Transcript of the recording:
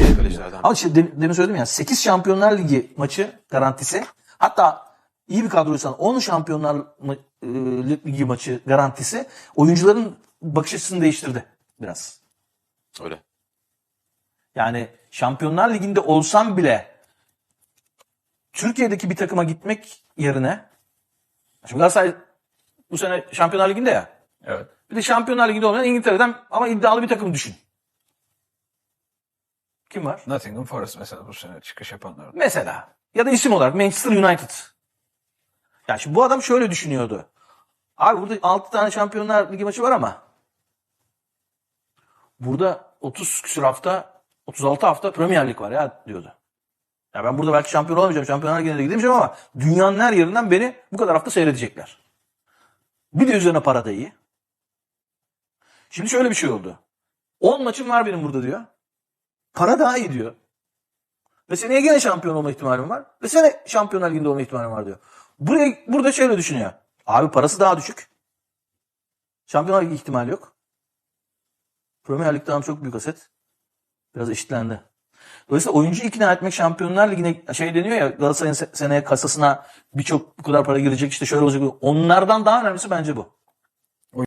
Kalecilerden. Ama işte dem- demin söyledim ya 8 Şampiyonlar Ligi maçı garantisi. Hatta iyi bir kadroysan 10 Şampiyonlar e, Ligi maçı garantisi oyuncuların bakış açısını değiştirdi biraz. Öyle. Yani Şampiyonlar Ligi'nde olsam bile Türkiye'deki bir takıma gitmek yerine şimdi Galatasaray bu sene Şampiyonlar Ligi'nde ya. Evet. Bir de Şampiyonlar Ligi'nde olmayan İngiltere'den ama iddialı bir takım düşün. Kim var? Nottingham Forest mesela bu sene çıkış yapanlar. Mesela. Ya da isim olarak Manchester United. Yani şimdi bu adam şöyle düşünüyordu. Abi burada 6 tane Şampiyonlar Ligi maçı var ama burada 30 küsur hafta 36 hafta Premier Lig var ya diyordu. Ya ben burada belki şampiyon olamayacağım, Şampiyonlar Ligi'ne de gidemeyeceğim ama dünyanın her yerinden beni bu kadar hafta seyredecekler. Bir de üzerine para da iyi. Şimdi şöyle bir şey oldu. 10 maçım var benim burada diyor. Para daha iyi diyor. Ve seneye gene şampiyon olma ihtimalim var. Ve sene Şampiyonlar Ligi'nde olma ihtimalim var diyor. Buraya, burada şöyle düşünüyor. Abi parası daha düşük. Şampiyonlar Ligi ihtimali yok. Premier Lig'de çok büyük aset. Biraz eşitlendi. Dolayısıyla oyuncu ikna etmek Şampiyonlar Ligi'ne şey deniyor ya Galatasaray'ın se- seneye kasasına birçok bu kadar para girecek işte şöyle olacak. Onlardan daha önemlisi bence bu.